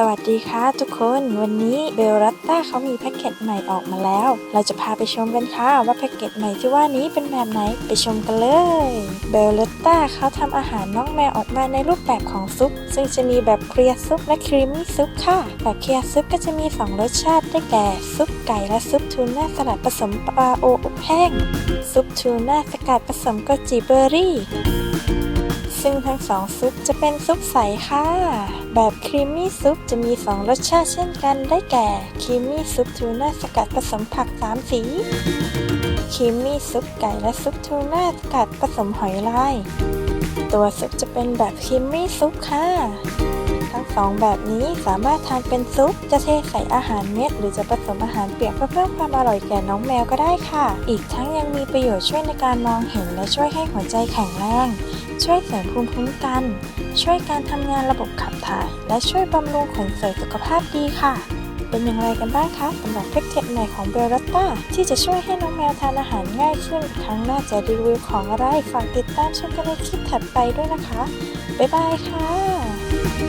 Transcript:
สวัสดีค่ะทุกคนวันนี้เบลรัตต้าเขามีแพ็กเกจใหม่ออกมาแล้ว เราจะพาไปชมกันค่ะว่าแพ็กเกจใหม่ที่ว่านี้เป็นแบบไหนไปชมกันเลยเบลรัตต้าเขาทำอาหารน้องแมวออกมาในรูปแบบของซุป ซึ่งจะมีแบบเคลียร์ซุปและครีมมี่ซุปค่ะ แบบเคลียร์ซุปก็จะมี 2 รสชาติได้แก่ซุปไก่และซุปทูน่าสลัดผสมปลาโออบแห้งซุปทูน่าสกัดผสมโกจิเบอรี่ ซึ่งทั้งสองซุปจะเป็นซุปใสค่ะ แบบครีมมี่ซุปจะมี 2 รสชาติเช่นกันได้แก่ครีมมี่ซุปทูน่าสกัดผสมผัก 3 สีครีมมี่ซุปไก่และซุปทูน่าสกัดผสมหอยลาย ตัวซุปจะเป็นแบบครีมมี่ซุปค่ะ ทั้งสองแบบนี้สามารถทานเป็นซุป จะเทใส่อาหารเม็ด หรือจะผสมอาหารเปียกเพื่อเพิ่มความอร่อยแก่น้องแมวก็ได้ค่ะ อีกทั้งยังมีประโยชน์ช่วยในการมองเห็นและช่วยให้หัวใจแข็งแรง ช่วยเสริมภูมิคุ้มกัน ช่วยการทำงานระบบขับถ่าย และช่วยบำรุงขนเสริมสุขภาพดีค่ะเป็นอย่างไรกันบ้างคะสำหรับแพ็กเกจใหม่ของเบลรัตตาที่จะช่วยให้น้องแมวทานอาหารง่ายขึ้น ครั้งหน้าจะรีวิวของอะไร ฝากติดตามชมกันในคลิปถัดไปด้วยนะคะ บ๊ายบายค่ะ